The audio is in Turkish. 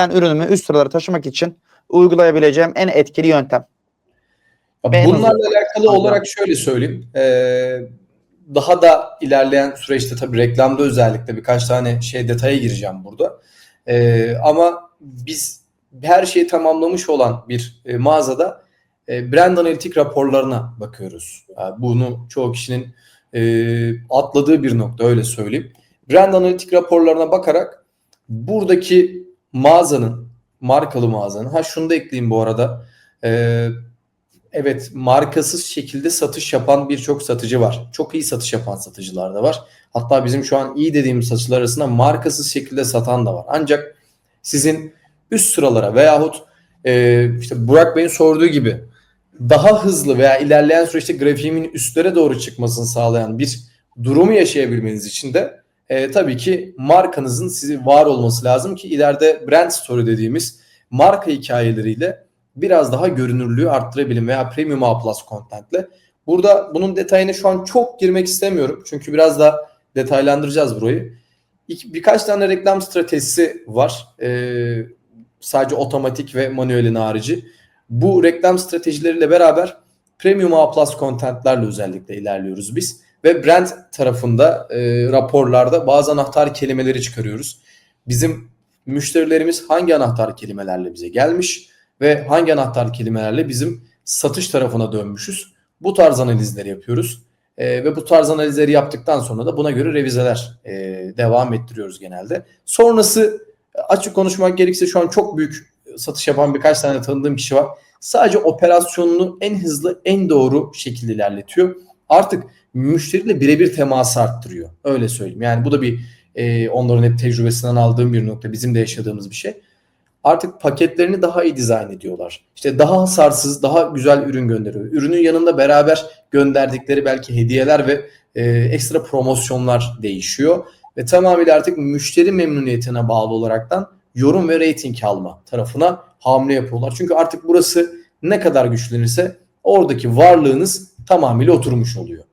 ben ürünümü üst sıralara taşımak için uygulayabileceğim en etkili yöntem. Ben Bunlarla alakalı olarak şöyle söyleyeyim. Ee, daha da ilerleyen süreçte tabii reklamda özellikle birkaç tane şey detaya gireceğim burada. Ee, ama biz her şeyi tamamlamış olan bir e, mağazada e, brand analitik raporlarına bakıyoruz. Yani bunu çoğu kişinin e, atladığı bir nokta öyle söyleyeyim. Brand analitik raporlarına bakarak buradaki mağazanın, markalı mağazanın, ha şunu da ekleyeyim bu arada. Ee, Evet, markasız şekilde satış yapan birçok satıcı var. Çok iyi satış yapan satıcılar da var. Hatta bizim şu an iyi dediğimiz satıcılar arasında markasız şekilde satan da var. Ancak sizin üst sıralara veyahut e, işte Burak Bey'in sorduğu gibi daha hızlı veya ilerleyen süreçte grafiğimin üstlere doğru çıkmasını sağlayan bir durumu yaşayabilmeniz için de e, tabii ki markanızın sizi var olması lazım ki ileride brand story dediğimiz marka hikayeleriyle biraz daha görünürlüğü arttırabilin veya premium A plus contentle. Burada bunun detayına şu an çok girmek istemiyorum. Çünkü biraz da detaylandıracağız burayı. İki, birkaç tane reklam stratejisi var. Ee, sadece otomatik ve manuelin harici. Bu reklam stratejileriyle beraber premium A plus contentlerle özellikle ilerliyoruz biz. Ve brand tarafında e, raporlarda bazı anahtar kelimeleri çıkarıyoruz. Bizim müşterilerimiz hangi anahtar kelimelerle bize gelmiş ve hangi anahtar kelimelerle bizim satış tarafına dönmüşüz. Bu tarz analizleri yapıyoruz. Ee, ve bu tarz analizleri yaptıktan sonra da buna göre revizeler e, devam ettiriyoruz genelde. Sonrası açık konuşmak gerekirse şu an çok büyük satış yapan birkaç tane tanıdığım kişi var. Sadece operasyonunu en hızlı, en doğru şekilde ilerletiyor. Artık müşteriyle birebir teması arttırıyor. Öyle söyleyeyim. Yani bu da bir e, onların hep tecrübesinden aldığım bir nokta. Bizim de yaşadığımız bir şey artık paketlerini daha iyi dizayn ediyorlar. İşte daha hasarsız, daha güzel ürün gönderiyor. Ürünün yanında beraber gönderdikleri belki hediyeler ve e, ekstra promosyonlar değişiyor. Ve tamamıyla artık müşteri memnuniyetine bağlı olaraktan yorum ve rating alma tarafına hamle yapıyorlar. Çünkü artık burası ne kadar güçlenirse oradaki varlığınız tamamıyla oturmuş oluyor.